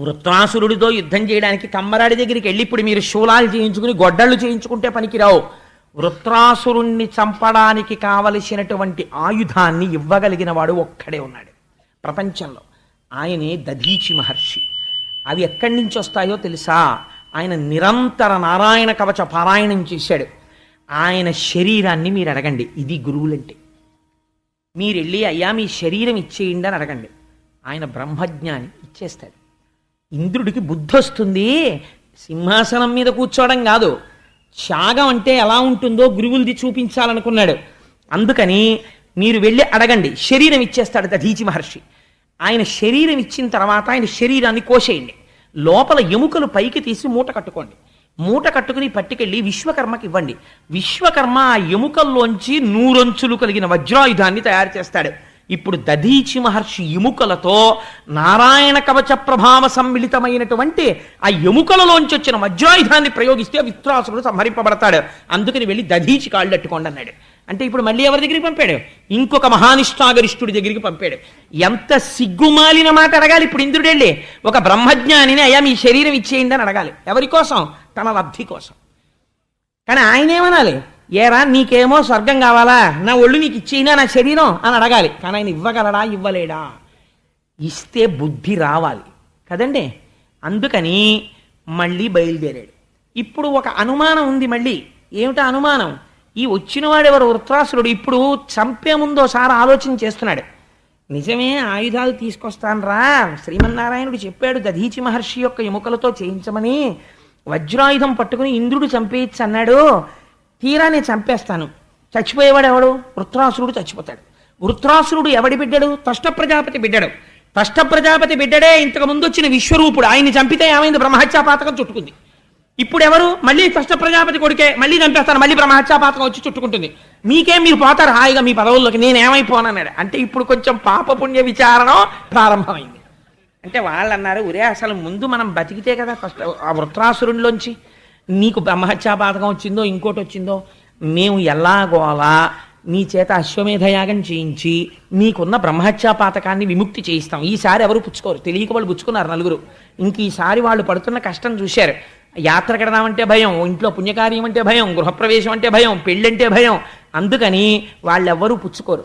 వృత్రాసురుడితో యుద్ధం చేయడానికి కమ్మరాడి దగ్గరికి వెళ్ళి ఇప్పుడు మీరు శూలాలు చేయించుకుని గొడ్డళ్ళు చేయించుకుంటే పనికిరావు. వృత్రాసురుణ్ణి చంపడానికి కావలసినటువంటి ఆయుధాన్ని ఇవ్వగలిగిన వాడు ఒక్కడే ఉన్నాడు ప్రపంచంలో. ఆయనే దధీచి మహర్షి. అవి ఎక్కడి నుంచి వస్తాయో తెలుసా? ఆయన నిరంతర నారాయణ కవచ పారాయణం చేశాడు. ఆయన శరీరాన్ని మీరు అడగండి. ఇది గురువులంటే. మీరు వెళ్ళి అయ్యా మీ శరీరం ఇచ్చేయండి అని అడగండి. ఆయన బ్రహ్మజ్ఞాని ఇచ్చేస్తాడు. ఇంద్రుడికి బుద్ధి వస్తుంది సింహాసనం మీద కూర్చోవడం కాదు. త్యాగం అంటే ఎలా ఉంటుందో గురువులది చూపించాలనుకున్నాడు. అందుకని మీరు వెళ్ళి అడగండి. శరీరం ఇచ్చేస్తాడు దధీచి మహర్షి. ఆయన శరీరం ఇచ్చిన తర్వాత ఆయన శరీరాన్ని కోసేయండి. లోపల ఎముకలు పైకి తీసి మూట కట్టుకోండి. మూట కట్టుకుని పట్టుకెళ్ళి విశ్వకర్మకి ఇవ్వండి. విశ్వకర్మ ఆ ఎముకల్లోంచి నూరొంచులు కలిగిన వజ్రాయుధాన్ని తయారు చేస్తాడు. ఇప్పుడు దధీచి మహర్షి ఎముకలతో నారాయణ కవచ ప్రభావ సమ్మిళితమైనటువంటి ఆ ఎముకలలోంచి వచ్చిన వజ్రాయుధాన్ని ప్రయోగిస్తే విత్రాసుడు సంహరింపబడతాడు. అందుకని వెళ్ళి దధీచి కాళ్ళు అట్టుకోండి అన్నాడు. అంటే ఇప్పుడు మళ్ళీ ఎవరి దగ్గరికి పంపాడు? ఇంకొక మహానిష్టాగరిష్ఠుడి దగ్గరికి పంపాడు. ఎంత సిగ్గుమాలిన మాట అడగాలి ఇప్పుడు ఇంద్రుడెళ్ళి? ఒక బ్రహ్మజ్ఞానిని అయ్యా మీ శరీరం ఇచ్చేయండి అని అడగాలి. ఎవరి కోసం? తన లబ్ధి కోసం. కానీ ఆయన ఏమనాలి ఏరా నీకేమో స్వర్గం కావాలా? నా ఒళ్ళు నీకు ఇచ్చేయినా నా శరీరం? అని అడగాలి. కానీ ఆయన ఇవ్వగలడా? ఇవ్వలేడా? ఇస్తే బుద్ధి రావాలి. కదండి? అందుకని మళ్ళీ బయలుదేరాడు. ఇప్పుడు ఒక అనుమానం ఉంది మళ్ళీ. ఏమిటా అనుమానం? ఈ వచ్చినవాడెవరు? వృత్రాసురుడు. ఇప్పుడు చంపే ముందు ఒకసారి ఆలోచన చేస్తున్నాడు. నిజమే ఆయుధాలు తీసుకొస్తానరా. శ్రీమన్నారాయణుడు చెప్పాడు దధీచి మహర్షి యొక్క ఎముకలతో చేయించమని. వజ్రాయుధం పట్టుకుని ఇంద్రుడు చంపేయచ్చు అన్నాడు. తీరా నేను చంపేస్తాను. చచ్చిపోయేవాడు ఎవడు వృత్రాసురుడు చచ్చిపోతాడు. వృత్రాసురుడు ఎవడి బిడ్డడు? తష్ట ప్రజాపతి బిడ్డడు. తష్ట ప్రజాపతి బిడ్డడే ఇంతకు ముందు వచ్చిన విశ్వరూపుడు. ఆయన్ని చంపితే ఏమైంది? బ్రహ్మహత్యా పాతకం చుట్టుకుంది. ఇప్పుడు ఎవరు మళ్ళీ తష్ట ప్రజాపతి కొడుకే. మళ్ళీ చంపేస్తాను. మళ్ళీ బ్రహ్మహత్యా పాతకం వచ్చి చుట్టుకుంటుంది. మీకేం మీరు పోతారు హాయిగా మీ పదవుల్లోకి? నేను ఏమైపోనన్నాడు అంటే ఇప్పుడు కొంచెం పాపపుణ్య విచారణ ప్రారంభమైంది. అంటే వాళ్ళు అన్నారు ఒరే అసలు ముందు మనం బతికితే కదా ఫస్ట్ ఆ వృత్రాసురుడిలోంచి నీకు బ్రహ్మహత్యా పాతకం వచ్చిందో ఇంకోటి వచ్చిందో మేము ఎలాగోలా నీ చేత అశ్వమేధ యాగం చేయించి నీకున్న బ్రహ్మహత్యా పాతకాన్ని విముక్తి చేయిస్తాం. ఈసారి ఎవరు పుచ్చుకోరు. తెలియక వాళ్ళు పుచ్చుకున్నారు నలుగురు. ఇంక ఈసారి వాళ్ళు పడుతున్న కష్టం చూశారు. యాత్ర కడదామంటే భయం ఇంట్లో పుణ్యకార్యం అంటే భయం గృహప్రవేశం అంటే భయం పెళ్ళంటే భయం. అందుకని వాళ్ళెవ్వరూ పుచ్చుకోరు.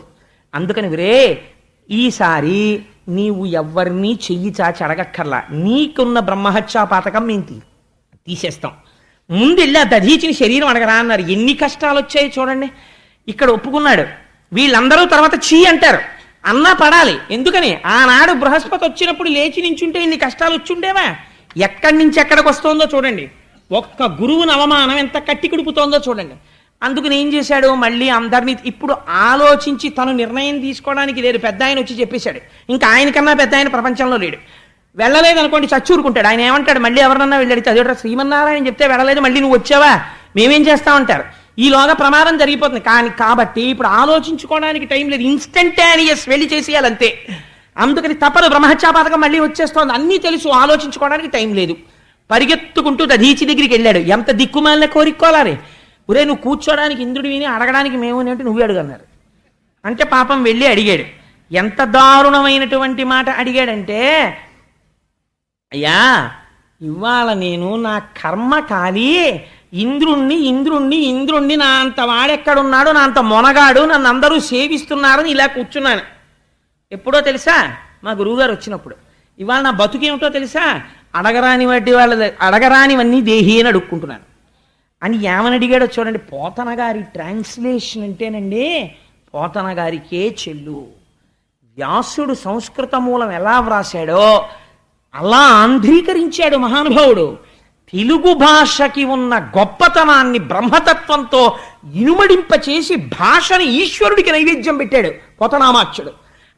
అందుకని విరే ఈసారి నీవు ఎవ్వరినీ చెయ్యి చాచి అడగక్కర్లా. నీకున్న బ్రహ్మహత్యా పాతకం మేము తీ తీసేస్తాం. ముందెళ్ళి ఆ దధీచిన శరీరం అడగరా అన్నారు. ఎన్ని కష్టాలు వచ్చాయి చూడండి. ఇక్కడ ఒప్పుకున్నాడు. వీళ్ళందరూ తర్వాత చీ అంటారు. అన్నా పడాలి. ఎందుకని? ఆనాడు బృహస్పతి వచ్చినప్పుడు లేచి నించుంటే ఇన్ని కష్టాలు వచ్చుండేవా? ఎక్కడి నుంచి ఎక్కడికి వస్తుందో చూడండి. ఒక్క గురువుని అవమానం ఎంత కట్టి కుడుపుతోందో చూడండి. అందుకని ఏం చేశాడు? మళ్ళీ అందరినీ ఇప్పుడు ఆలోచించి తను నిర్ణయం తీసుకోవడానికి లేదు పెద్ద ఆయన వచ్చి చెప్పేశాడు. ఇంకా ఆయనకన్నా పెద్ద ఆయన ప్రపంచంలో లేడు. వెళ్ళలేదు అనుకోండి చచ్చూరుకుంటాడు. ఆయన ఏమంటాడు? మళ్ళీ ఎవరన్నా వెళ్ళాడు చదివట శ్రీమన్నారాయణ చెప్తే వెళ్ళలేదు మళ్ళీ నువ్వు వచ్చావా? మేమేం చేస్తామంటారు? ఈలోగా ప్రమాదం జరిగిపోతుంది. కానీ కాబట్టి ఇప్పుడు ఆలోచించుకోవడానికి టైం లేదు. ఇన్స్టంటానియస్ వెళ్ళి చేసేయాలంతే. అందుకని తప్పదు. బ్రహ్మహత్యాపాతకం మళ్ళీ వచ్చేస్తోంది. అన్నీ తెలుసు. ఆలోచించుకోవడానికి టైం లేదు. పరిగెత్తుకుంటూ దధీచి దగ్గరికి వెళ్ళాడు. ఎంత దిక్కుమాలిన కోరికోవాలి ఒరే నువ్వు కూర్చోడానికి ఇంద్రుడు విని అడగడానికి మేము అంటే నువ్వే అడుగన్నారు అంటే పాపం వెళ్ళి అడిగాడు. ఎంత దారుణమైనటువంటి మాట అడిగాడంటే అయ్యా ఇవాళ నేను నా కర్మ కాలి ఇంద్రుణ్ణి ఇంద్రుణ్ణి ఇంద్రుణ్ణి నా అంత వాడెక్కడున్నాడు నా అంత మొనగాడు నన్ను అందరూ సేవిస్తున్నారని ఇలా కూర్చున్నాను. ఎప్పుడో తెలుసా? మా గురువుగారు వచ్చినప్పుడు. ఇవాళ నా బతుకేమిటో తెలుసా? అడగరాని వాటి వాళ్ళ అడగరానివన్నీ దేహి అని అడుక్కుంటున్నాను. అని ఏమని అడిగాడో చూడండి పోతన గారి ట్రాన్స్లేషన్ అంటేనండి పోతన గారికే చెల్లు. వ్యాసుడు సంస్కృత మూలం ఎలా వ్రాసాడో అలా ఆంధ్రీకరించాడు మహానుభావుడు. తెలుగు భాషకి ఉన్న గొప్పతనాన్ని బ్రహ్మతత్వంతో ఇనుమడింపచేసి భాషని ఈశ్వరుడికి నైవేద్యం పెట్టాడు కొతనామాక్షుడు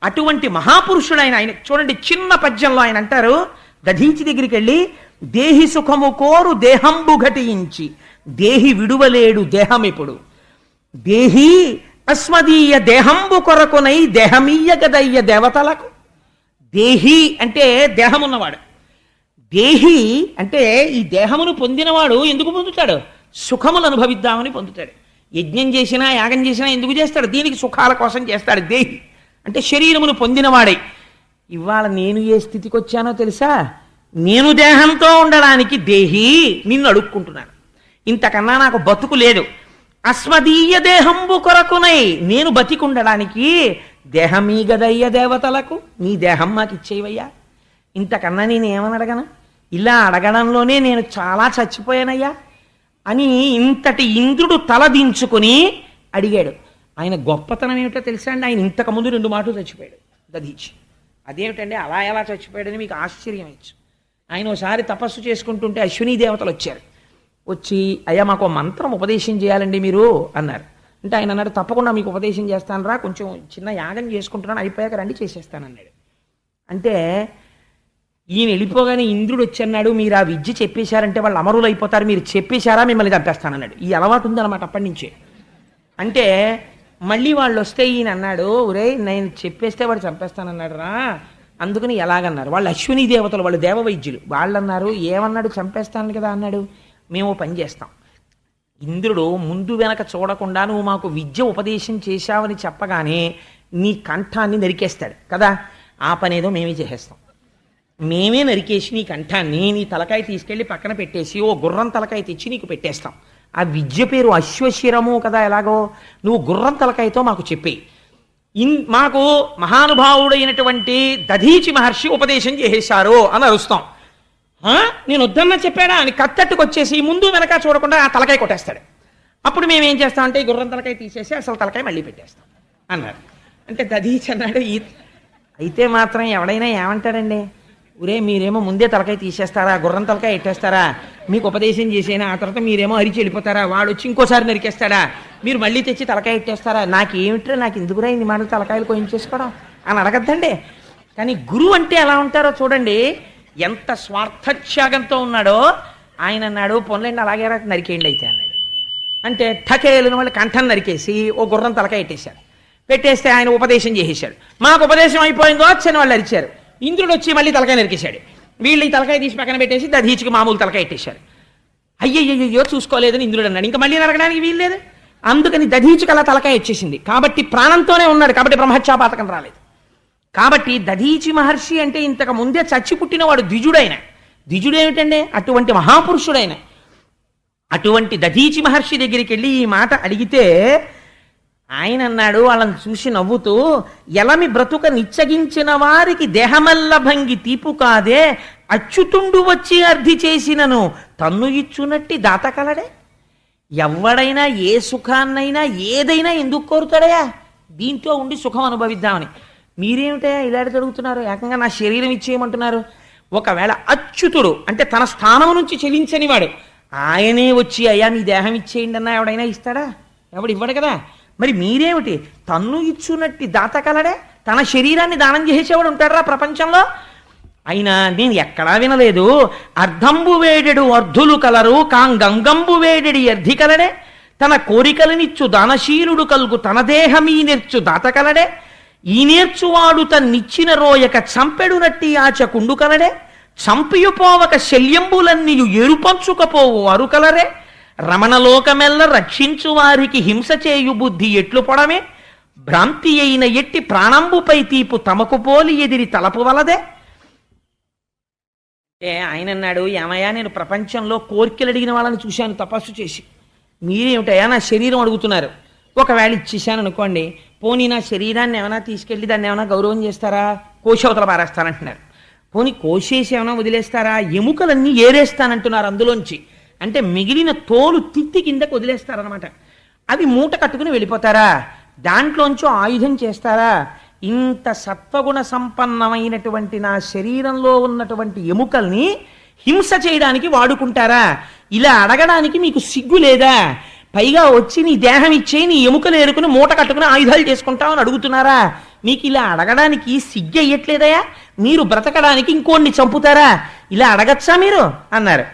అటువంటి మహాపురుషుడు ఆయన ఆయన చూడండి చిన్న పద్యంలో ఆయన అంటారు దధీచి దగ్గరికి వెళ్ళి దేహి సుఖము కోరు దేహంబు ఘటించి దేహి విడువలేడు దేహమిప్పుడు. దేహి అస్మదీయ దేహంబు కొరకునై దేహమీయ గదయ్య దేవతలకు దేహి అంటే దేహం ఉన్నవాడు దేహి అంటే ఈ దేహమును పొందినవాడు ఎందుకు పొందుతాడు? సుఖములు అనుభవిద్దామని పొందుతాడు. యజ్ఞం చేసినా యాగం చేసినా ఎందుకు చేస్తాడు? దీనికి సుఖాల కోసం చేస్తాడు దేహి. అంటే శరీరమును పొందినవాడై. ఇవాళ నేను ఏ స్థితికి వచ్చానో తెలుసా? నేను దేహంతో ఉండడానికి దేహి నిన్ను అడుక్కుంటున్నాను ఇంతకన్నా నాకు బతుకు లేదు. అస్మదీయ దేహంబు కొరకునై నేను బతికుండడానికి దేహమీ గదయ్య దేవతలకు నీ దేహం మాకు ఇచ్చేవయ్యా ఇంతకన్నా నేను ఏమని అడగను? ఇలా అడగడంలోనే నేను చాలా చచ్చిపోయానయ్యా అని ఇంతటి ఇంద్రుడు తలదించుకుని అడిగాడు. ఆయన గొప్పతనం ఏమిటో తెలుసా అండి? ఆయన ఇంతకుముందు రెండు మాటలు చచ్చిపోయాడు దధీచి. అదేమిటండి? అలా ఎలా చచ్చిపోయాడని మీకు ఆశ్చర్యం ఇచ్చు. ఆయన ఒకసారి తపస్సు చేసుకుంటుంటే అశ్విని దేవతలు వచ్చారు. వచ్చి అయ్యా మాకు మంత్రం ఉపదేశం చేయాలండి మీరు అన్నారు. అంటే ఆయన అన్నాడు తప్పకుండా మీకు ఉపదేశం చేస్తాను రా కొంచెం చిన్న యాగం చేసుకుంటున్నాను అయిపోయాక రండి చేసేస్తానన్నాడు అంటే ఈయన వెళ్ళిపోగానే ఇంద్రుడు వచ్చన్నాడు మీరు ఆ విద్య చెప్పేశారంటే వాళ్ళు అమరులు అయిపోతారు మీరు చెప్పేశారా మిమ్మల్ని చంపేస్తానన్నాడు ఈ అలవాటు ఉందన్నమాట అప్పటి నుంచే. అంటే మళ్ళీ వాళ్ళు వస్తే ఈయన అన్నాడు ఒరే నేను చెప్పేస్తే వాడు చంపేస్తానన్నాడు రా. అందుకని ఎలాగన్నారు? వాళ్ళు అశ్విని దేవతలు వాళ్ళు దేవవైద్యులు వాళ్ళు అన్నారు ఏమన్నాడు? చంపేస్తాను కదా అన్నాడు. మేము పని చేస్తాం. ఇంద్రుడు ముందు వెనక చూడకుండా నువ్వు మాకు విద్య ఉపదేశం చేశావని చెప్పగానే నీ కంఠాన్ని నరికేస్తాడు. కదా? ఆ పనేదో మేమే చేసేస్తాం. మేమే నరికేసి నీ కంఠాన్ని నీ తలకాయ తీసుకెళ్ళి పక్కన పెట్టేసి ఓ గుర్రం తలకాయ తెచ్చి నీకు పెట్టేస్తాం. ఆ విద్య పేరు అశ్వశిరము కదా ఎలాగో? నువ్వు గుర్రం తలకాయతో మాకు చెప్పి ఇన్ మాకు మహానుభావుడైనటువంటి దధీచి మహర్షి ఉపదేశం చేసేశారు అని అరుస్తాం. నేను వద్దన్న చెప్పాడా? అని కత్తట్టుకొచ్చేసి ముందు వెనక చూడకుండా ఆ తలకాయ కొట్టేస్తాడు. అప్పుడు మేము ఏం చేస్తామంటే ఈ గుర్రం తలకాయ తీసేసి అసలు తలకాయ మళ్ళీ పెట్టేస్తాం అన్నారు. అంటే దదీచన్నాడు అన్నాడు ఈ అయితే మాత్రం ఎవడైనా ఏమంటాడండి? ఒరే మీరేమో ముందే తలకాయ తీసేస్తారా గుర్రం తలకాయ ఎట్టేస్తారా? మీకు ఉపదేశం చేసేనా? ఆ తర్వాత మీరేమో అరిచి వెళ్ళిపోతారా? వాడు వచ్చి ఇంకోసారి నరికేస్తాడా? మీరు మళ్ళీ తెచ్చి తలకాయ ఎట్టేస్తారా? నాకేమిట్రా నాకు ఎందుకురా ఇన్ని మాటలు తలకాయలు కోయించేసుకోవడం? అని అడగద్దండి. కానీ గురువు అంటే ఎలా ఉంటారో చూడండి ఎంత స్వార్థత్యాగంతో ఉన్నాడో ఆయన అన్నాడు పొన్లండి అలాగే నరికేయండి అయితే అన్నాడు. అంటే ఠకేలను వాళ్ళు కంఠం నరికేసి ఓ గుర్రం తలకాయ పెట్టేశారు పెట్టేస్తే ఆయన ఉపదేశం చేసేశాడు. మాకు ఉపదేశం అయిపోయిందో వచ్చని వాళ్ళు అరిచారు. ఇంద్రుడు వచ్చి మళ్ళీ తలకాయ నరికేశాడు. వీళ్ళు ఈ తలకాయ తీసి పక్కన పెట్టేసి దధీచికి మామూలు తలకాయ పెట్టేశారు అయ్యయ్యో చూసుకోలేదని ఇంద్రుడు అన్నాడు. ఇంకా మళ్ళీ నరకడానికి వీల్లేదు. అందుకని దధీచికి అలా తలకాయ వచ్చేసింది కాబట్టి ప్రాణంతోనే ఉన్నాడు. కాబట్టి బ్రహ్మత్యాపాతకం రాలేదు. కాబట్టి దధీచి మహర్షి అంటే ఇంతకు ముందే చచ్చి పుట్టినవాడు ద్విజుడైన. ద్విజుడేమిటండి? అటువంటి మహాపురుషుడైన. అటువంటి దధీచి మహర్షి దగ్గరికి వెళ్ళి ఈ మాట అడిగితే ఆయన అన్నాడు వాళ్ళని చూసి నవ్వుతూ ఎలమి బ్రతుక నిచ్చగించిన వారికి దేహమల్ల భంగి తీపు కాదే అచ్యుతుండు వచ్చి అర్థి చేసినను తన్ను ఇచ్చునట్టి దాత కలడే. ఎవడైనా ఏ సుఖాన్నైనా ఏదైనా ఎందుకు కోరుతాడయా? దీంతో ఉండి సుఖం అనుభవిద్దామని. మీరేమిటయా ఇలాంటి జరుగుతున్నారు? ఏకంగా నా శరీరం ఇచ్చేయమంటున్నారు. ఒకవేళ అచ్యుతుడు అంటే తన స్థానం నుంచి చెలించని వాడు ఆయనే వచ్చి అయ్యా మీ దేహం ఇచ్చేయండి అన్నా ఎవడైనా ఇస్తాడా? ఎవడు ఇవ్వడు కదా. మరి మీరేమిటి? తన్ను ఇచ్చునట్టి దాత కలడే? తన శరీరాన్ని దానం చేసేవాడు ఉంటారా ప్రపంచంలో? అయినా నేను ఎక్కడా వినలేదు. అర్ధంబు వేడెడు అర్ధులు కలరు కాంగంగంబు వేడెడి అర్ధి కలడే? తన కోరికలనిచ్చు దానశీలుడు కలుగు తన దేహమీ నెర్చు దాత కలడే? ఈ నేర్చువాడు తన్నిచ్చిన రోయక చంపెడునట్టి ఆచకుండు కలడే చంపియుపోవక శల్యంబులన్నీయు ఎరుపంచుకపోవు అరుకలరే. రమణలోకమెల్ల రక్షించు వారికి హింస చేయు బుద్ధి ఎట్లు పొడమే? భ్రాంతి అయిన ఎట్టి ప్రాణంబుపై తీపు తమకు పోలి ఎదిరి తలపు వలదే? అంటే ఆయన అన్నాడు ఏమయ్యా నేను ప్రపంచంలో కోరికలు అడిగిన వాళ్ళని చూశాను తపస్సు చేసి. మీరేమిటయ్యా నా శరీరం అడుగుతున్నారు? ఒకవేళ ఇచ్చేసాను అనుకోండి పోనీ నా శరీరాన్ని ఏమైనా తీసుకెళ్ళి దాన్ని ఏమైనా గౌరవం చేస్తారా? కోశవతల పారేస్తానంటున్నారు. పోనీ కోసేసి ఏమైనా వదిలేస్తారా? ఎముకలన్నీ ఏరేస్తానంటున్నారు అందులోంచి. అంటే మిగిలిన తోలు తిత్తి కిందకు వదిలేస్తారనమాట అవి మూట కట్టుకుని వెళ్ళిపోతారా? దాంట్లోంచి ఆయుధం చేస్తారా? ఇంత సత్వగుణ సంపన్నమైనటువంటి నా శరీరంలో ఉన్నటువంటి ఎముకల్ని హింస చేయడానికి వాడుకుంటారా? ఇలా అడగడానికి మీకు సిగ్గు లేదా? పైగా వచ్చి నీ దేహం ఇచ్చే నీ ఎముకలు ఏరుకుని మూట కట్టుకుని ఆయుధాలు చేసుకుంటామని అడుగుతున్నారా? మీకు ఇలా అడగడానికి సిగ్గు అయ్యట్లేదయా మీరు బ్రతకడానికి ఇంకోడిని చంపుతారా? ఇలా అడగచ్చా మీరు? అన్నారు.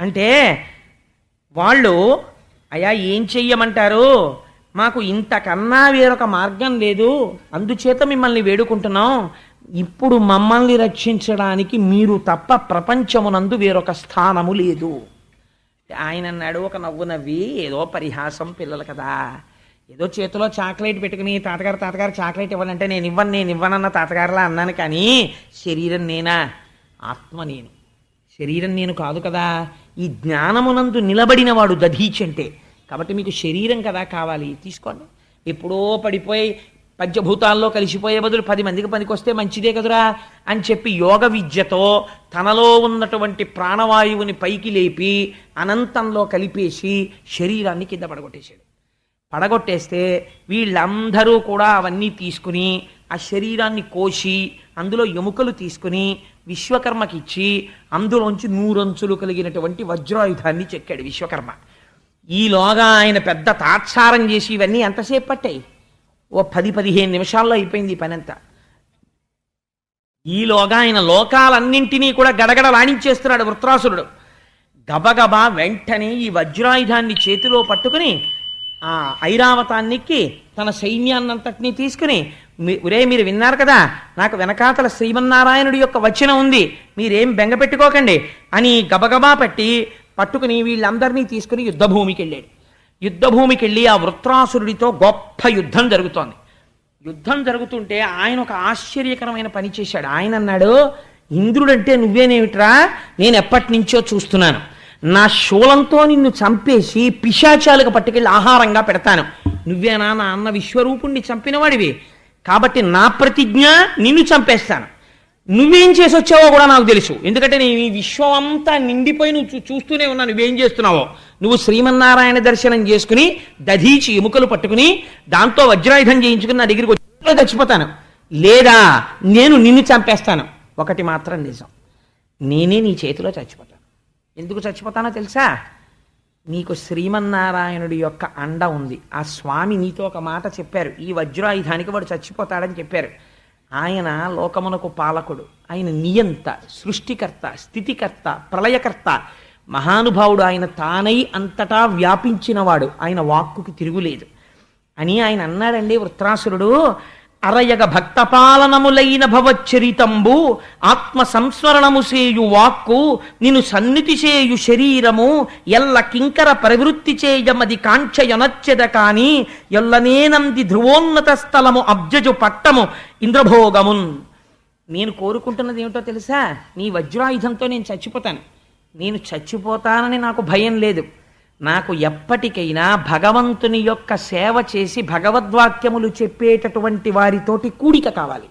అంటే వాళ్ళు అయ్యా ఏం చెయ్యమంటారు? మాకు ఇంతకన్నా వేరొక మార్గం లేదు. అందుచేత మిమ్మల్ని వేడుకుంటున్నాం. ఇప్పుడు మమ్మల్ని రక్షించడానికి మీరు తప్ప ప్రపంచమునందు వేరొక స్థానము లేదు. ఆయన అన్నాడు ఒక నవ్వు నవ్వి ఏదో పరిహాసం పిల్లలు కదా. ఏదో చేతిలో చాక్లెట్ పెట్టుకుని తాతగారు తాతగారు చాక్లెట్ ఇవ్వాలంటే నేను ఇవ్వను నేను ఇవ్వనన్న తాతగారులా అన్నాను కానీ శరీరం నేనా? ఆత్మ నేను. శరీరం నేను కాదు కదా. ఈ జ్ఞానమునందు నిలబడిన వాడు అంటే. కాబట్టి మీకు శరీరం కదా కావాలి. తీసుకోండి. ఎప్పుడో పడిపోయి పంచభూతాల్లో కలిసిపోయే బదులు పది మందికి పనికొస్తే మంచిదే కదురా అని చెప్పి యోగ విద్యతో తనలో ఉన్నటువంటి ప్రాణవాయువుని పైకి లేపి అనంతంలో కలిపేసి శరీరాన్ని కింద పడగొట్టేశాడు. పడగొట్టేస్తే వీళ్ళందరూ కూడా అవన్నీ తీసుకుని ఆ శరీరాన్ని కోసి అందులో ఎముకలు తీసుకుని విశ్వకర్మకి ఇచ్చి అందులోంచి నూరంచులు కలిగినటువంటి వజ్రాయుధాన్ని చెక్కాడు విశ్వకర్మ. ఈలోగా ఆయన పెద్ద తాత్సారం చేసి ఇవన్నీ ఎంతసేపు పట్టాయి? ఓ పది పదిహేను నిమిషాల్లో అయిపోయింది ఈ పనంతా. ఈలోగా ఆయన లోకాలన్నింటినీ కూడా గడగడ రాణించేస్తున్నాడు వృత్రాసురుడు. గబగబా వెంటనే ఈ వజ్రాయుధాన్ని చేతిలో పట్టుకుని ఆ ఐరావతాన్నికి తన సైన్యాన్నంతటినీ తీసుకుని ఒరే మీరు విన్నారు కదా నాకు వెనకాతల శ్రీమన్నారాయణుడి యొక్క వచనం ఉంది మీరేం బెంగ పెట్టుకోకండి అని గబగబా పట్టి పట్టుకుని వీళ్ళందరినీ తీసుకుని యుద్ధభూమికి వెళ్ళాడు యుద్ధభూమికి వెళ్ళి ఆ వృత్రాసురుడితో గొప్ప యుద్ధం జరుగుతోంది. యుద్ధం జరుగుతుంటే ఆయన ఒక ఆశ్చర్యకరమైన పని చేశాడు. ఆయన అన్నాడు ఇంద్రుడంటే నువ్వేనేమిట్రా? నేను ఎప్పటి నుంచో చూస్తున్నాను. నా శూలంతో నిన్ను చంపేసి పిశాచాలుగా పట్టుకెళ్ళి ఆహారంగా పెడతాను. నువ్వేనా నా అన్న విశ్వరూపుణ్ణి చంపినవాడివి? కాబట్టి నా ప్రతిజ్ఞ నిన్ను చంపేస్తాను. నువ్వేం చేసి వచ్చావో కూడా నాకు తెలుసు. ఎందుకంటే నేను ఈ విశ్వం అంతా నిండిపోయి నువ్వు చూ- చూస్తూనే ఉన్నా. నువ్వేం చేస్తున్నావో? నువ్వు శ్రీమన్నారాయణ దర్శనం చేసుకుని దధీచి ఎముకలు పట్టుకుని దాంతో వజ్రాయుధం చేయించుకుని నా దగ్గరికి వచ్చి చచ్చిపోతాను. లేదా నేను నిన్ను చంపేస్తాను. ఒకటి మాత్రం నిజం. నేనే నీ చేతిలో చచ్చిపోతాను. ఎందుకు చచ్చిపోతానో తెలుసా? నీకు శ్రీమన్నారాయణుడి యొక్క అండ ఉంది. ఆ స్వామి నీతో ఒక మాట చెప్పారు. ఈ వజ్రాయుధానికి వాడు చచ్చిపోతాడని చెప్పారు. ఆయన లోకమునకు పాలకుడు. ఆయన నియంత సృష్టికర్త స్థితికర్త ప్రళయకర్త. మహానుభావుడు ఆయన తానై అంతటా వ్యాపించినవాడు. ఆయన వాక్కుకి తిరుగులేదు. అని ఆయన అన్నాడండి వృత్రాసురుడు అరయగ భక్తపాలనములైన భవచ్చరితంబు ఆత్మ సంస్మరణము చేయు వాక్కు నిను సన్నిధి చేయు శరీరము ఎల్ల కింకర ప్రవృత్తి చేయమది కాంక్షయనచ్చెద కాని ఎల్లనేనంది ధ్రువోన్నత స్థలము అబ్జజు పట్టము ఇంద్రభోగమున్. నేను కోరుకుంటున్నది ఏమిటో తెలుసా? నీ వజ్రాయుధంతో నేను చచ్చిపోతాను. నేను చచ్చిపోతానని నాకు భయం లేదు. నాకు ఎప్పటికైనా భగవంతుని యొక్క సేవ చేసి భగవద్వాక్యములు చెప్పేటటువంటి వారితోటి కూడిక కావాలి.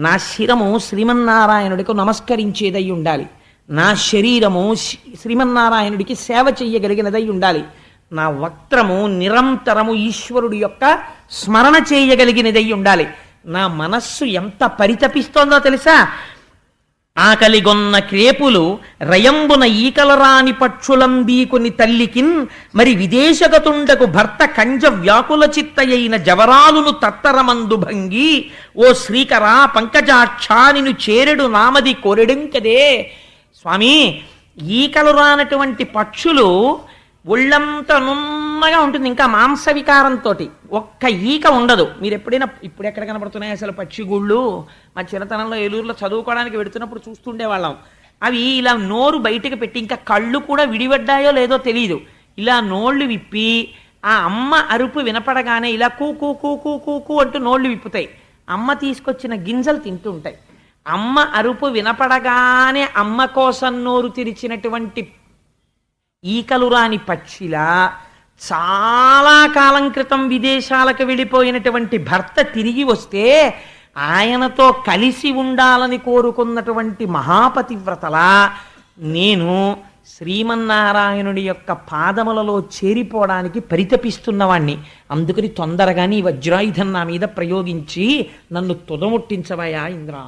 నా శిరము శ్రీమన్నారాయణుడికి నమస్కరించేదై ఉండాలి. నా శరీరము శ్రీ- శ్రీమన్నారాయణుడికి సేవ చేయగలిగినదై ఉండాలి. నా వక్త్రము నిరంతరము ఈశ్వరుడి యొక్క స్మరణ చేయగలిగినదై ఉండాలి. నా మనస్సు ఎంత పరితపిస్తోందో తెలుసా? ఆకలిగొన్న క్రేపులు రయంబున ఈకలరాని పక్షులంబీకుని తల్లికిన్ మరి విదేశగతుండకు భర్త కంజ వ్యాకుల చిత్తయైన జవరాలును తత్తరమందు భంగి ఓ శ్రీకరా పంకజాక్షా నిను చేరెడు నామది కొరెడింకదే. స్వామి ఈకలు రానటువంటి పక్షులు ఒళ్ళంతా నున్నగా ఉంటుంది ఇంకా మాంస వికారంతో ఒక్క ఈక ఉండదు. మీరు ఎప్పుడైనా ఇప్పుడు ఎక్కడ కనబడుతున్నాయి అసలు పక్షిగూళ్ళు మా చిన్నతనంలో ఏలూరులో చదువుకోవడానికి వెడుతున్నప్పుడు చూస్తుండేవాళ్ళం అవి ఇలా నోరు బయటకు పెట్టి ఇంకా కళ్ళు కూడా విడిపడ్డాయో లేదో తెలియదు ఇలా నోళ్ళు విప్పి ఆ అమ్మ అరుపు వినపడగానే ఇలా కూ కూ కూ కూ కూ కూ అంటూ నోళ్ళు విప్పుతాయి. అమ్మ తీసుకొచ్చిన గింజలు తింటూ ఉంటాయి. అమ్మ అరుపు వినపడగానే అమ్మ కోసం నోరు తెరిచినటువంటి ఈకలు రాని పక్షిలా చాలా కాలం క్రితం విదేశాలకు వెళ్ళిపోయినటువంటి భర్త తిరిగి వస్తే ఆయనతో కలిసి ఉండాలని కోరుకున్నటువంటి మహాపతివ్రతలా నేను శ్రీమన్నారాయణుడి యొక్క పాదములలో చేరిపోవడానికి పరితపిస్తున్నవాణ్ణి. అందుకని తొందరగా నీ వజ్రాయుధం నా మీద ప్రయోగించి నన్ను తుదముట్టించవయా ఇంద్రా.